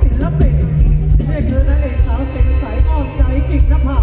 ศิลปินนี่คือนางเอกสาวเสียงใสอ้อมใจกิ่งนภา